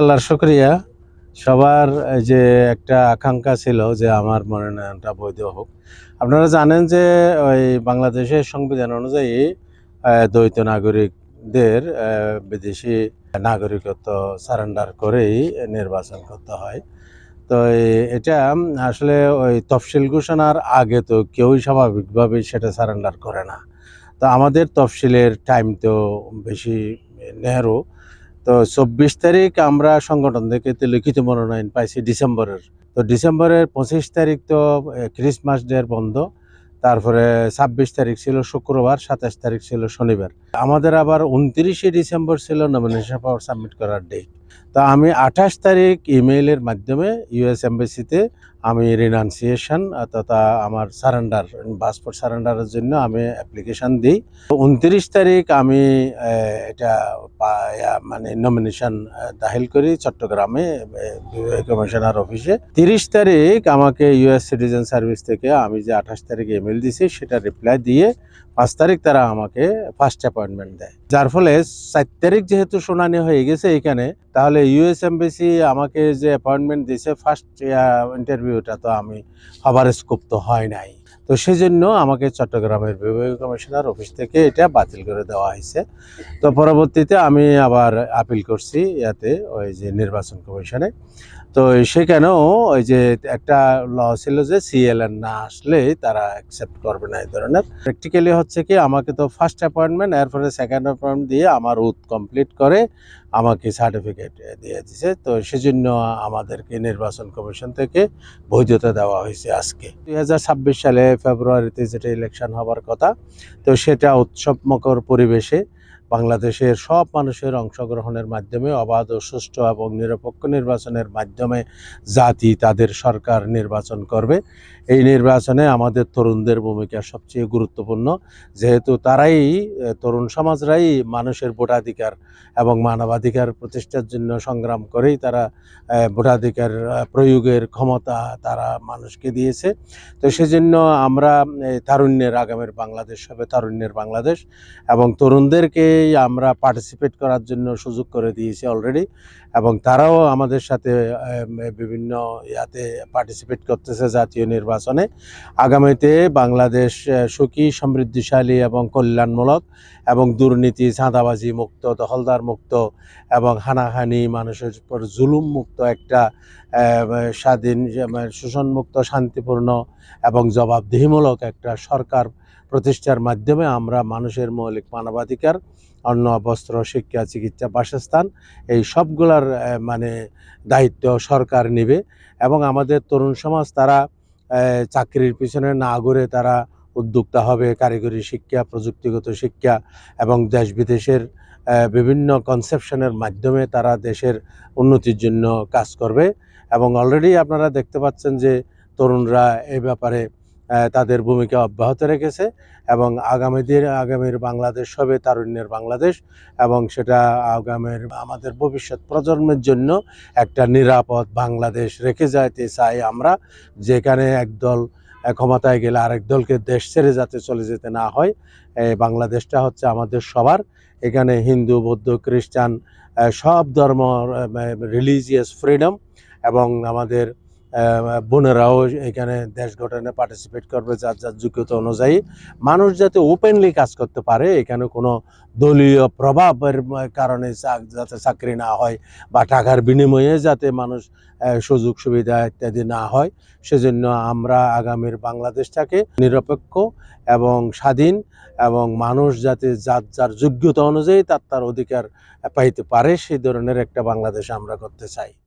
আল্লাহর শুক্রিয়া। সবার যে একটা আকাঙ্ক্ষা ছিল যে আমার মনোনয়নটা বৈধ হোক। আপনারা জানেন যে ওই বাংলাদেশের সংবিধান অনুযায়ী দ্বৈত নাগরিকদের বিদেশি নাগরিকত্ব সারেন্ডার করেই নির্বাচন করতে হয়। তো এটা আসলে ওই তফসিল ঘোষণার আগে তো কেউই স্বাভাবিকভাবেই সেটা সারেন্ডার করে না। তো আমাদের তফসিলের টাইম তো বেশি নেহরু। তো চব্বিশ তারিখ আমরা সংগঠন থেকে লিখিত মনোনয়ন পাইছি ডিসেম্বরের। তো ডিসেম্বরের পঁচিশ তারিখ তো ক্রিসমাস ডে বন্ধ। তারপরে ছাব্বিশ তারিখ ছিল শুক্রবার, সাতাশ তারিখ ছিল শনিবার। আমাদের আবার উনত্রিশে ডিসেম্বর ছিল নমিনেশন পাওয়ার সাবমিট করার ডেট তো আমি আঠাশ তারিখ ইমেইলের মাধ্যমে ইউএস এম্বাসিতে আমি রিনাউন্সিয়েশন তথা আমার সারেন্ডার পাসপোর্ট সারেন্ডারের জন্য আমি অ্যাপ্লিকেশন দিই। উনত্রিশ তারিখ আমি এটা মানে নমিনেশন দাখিল করি চট্টগ্রামে কমিশনার অফিসে তিরিশ তারিখ আমাকে ইউএস সিটিজেন সার্ভিস থেকে আমি যে আঠাশ তারিখ ইমেল দিছি, সেটা রিপ্লাই দিয়ে পাঁচ তারিখ তারা আমাকে ফার্স্ট অ্যাপয়েন্টমেন্ট দেয়। যার ফলে চার তারিখ যেহেতু শুনানি হয়ে গেছে এখানে, তাহলে ইউএস এমবেসি আমাকে যে অ্যাপয়েন্টমেন্ট দিয়েছে ফার্স্ট ইন্টারভিউটা তো আমি স্কোপ তো হয় নাই। তো সেই জন্য আমাকে চট্টগ্রামের বিভাগীয় কমিশনার অফিস থেকে এটা বাতিল করে দেওয়া হয়েছে। তো পরবর্তীতে আমি আবার আপিল করছি ইয়াতে ওই যে নির্বাচন কমিশনে। তো সেখানেও ওই যে একটা ল ছিল যে সিএলএন না আসলে তারা অ্যাকসেপ্ট করবে না এই ধরনের। প্র্যাকটিক্যালি হচ্ছে কি আমাকে তো ফার্স্ট অ্যাপয়েন্টমেন্ট এরপরে সেকেন্ড অ্যাপয়েন্টমেন্ট দিয়ে আমার উথ কমপ্লিট করে আমাকে সার্টিফিকেট দিয়ে দিছে। তো সেজন্য আমাদেরকে নির্বাচন কমিশন থেকে বৈধতা দেওয়া হয়েছে আজকে। দুই হাজার ছাব্বিশ সালে ফেব্রুয়ারিতে যেটা ইলেকশন হবার কথা, তো সেটা উৎসবমুখর পরিবেশে বাংলাদেশের সব মানুষের অংশগ্রহণের মাধ্যমে অবাধ ও সুষ্ঠু এবং নিরপেক্ষ নির্বাচনের মাধ্যমে জাতি তাদের সরকার নির্বাচন করবে। এই নির্বাচনে আমাদের তরুণদের ভূমিকা সবচেয়ে গুরুত্বপূর্ণ। যেহেতু তারাই তরুণ সমাজরাই মানুষের ভোটাধিকার এবং মানবাধিকার প্রতিষ্ঠার জন্য সংগ্রাম করেই তারা ভোটাধিকার প্রয়োগের ক্ষমতা তারা মানুষকে দিয়েছে। তো সেজন্য আমরা তারুণ্যের আগামের বাংলাদেশ হবে তারুণ্যের বাংলাদেশ এবং তরুণদেরকেই আমরা পার্টিসিপেট করার জন্য সুযোগ করে দিয়েছি অলরেডি এবং তারাও আমাদের সাথে বিভিন্ন ইয়াতে পার্টিসিপেট করতেছে জাতীয় নির্বাচনে। আগামীতে বাংলাদেশ সুখী, সমৃদ্ধিশালী এবং কল্যাণমূলক এবং দুর্নীতি, চাঁদাবাজি মুক্ত, দখলদার মুক্ত এবং হানাহানি, মানুষের উপর জুলুম মুক্ত একটা স্বাধীন শোষণমুক্ত শান্তিপূর্ণ এবং জবাবদিহিমূলক একটা সরকার প্রতিষ্ঠার মাধ্যমে আমরা মানুষের মৌলিক মানবাধিকার, অন্ন, বস্ত্র, শিক্ষা, চিকিৎসা, বাসস্থান এই সবগুলার মানে দায়িত্ব সরকার নেবে এবং আমাদের তরুণ সমাজ তারা চাকরির পিছনে না ঘুরে তারা উদ্যোক্তা হবে। কারিগরি শিক্ষা, প্রযুক্তিগত শিক্ষা এবং দেশ বিদেশের বিভিন্ন কনসেপশনের মাধ্যমে তারা দেশের উন্নতির জন্য কাজ করবে এবং অলরেডি আপনারা দেখতে পাচ্ছেন যে তরুণরা এ ব্যাপারে তাদের ভূমিকা অব্যাহত রেখেছে এবং আগামী আগামীর বাংলাদেশ হবে তারুণ্যের বাংলাদেশ এবং সেটা আগামীর আমাদের ভবিষ্যৎ প্রজন্মের জন্য একটা নিরাপদ বাংলাদেশ রেখে যাইতে চাই আমরা, যেখানে একদল ক্ষমতায় গেলে আরেক দলকে দেশ ছেড়ে যাতে চলে যেতে না হয়। বাংলাদেশটা হচ্ছে আমাদের সবার। এখানে হিন্দু, বৌদ্ধ, খ্রিস্টান সব ধর্ম রিলিজিয়াস ফ্রিডম এবং আমাদের বোনেরাও এখানে দেশ গঠনে পার্টিসিপেট করবে যার যার যোগ্যতা অনুযায়ী। মানুষ যাতে ওপেনলি কাজ করতে পারে, এখানে কোনো দলীয় প্রভাবের কারণে যাতে চাকরি না হয় বা টাকার বিনিময়ে যাতে মানুষ সুযোগ সুবিধা ইত্যাদি না হয়, সেজন্য আমরা আগামীর বাংলাদেশটাকে নিরপেক্ষ এবং স্বাধীন এবং মানুষ যাতে যার যার যোগ্যতা অনুযায়ী তার তার অধিকার পাইতে পারে সেই ধরনের একটা বাংলাদেশ আমরা করতে চাই।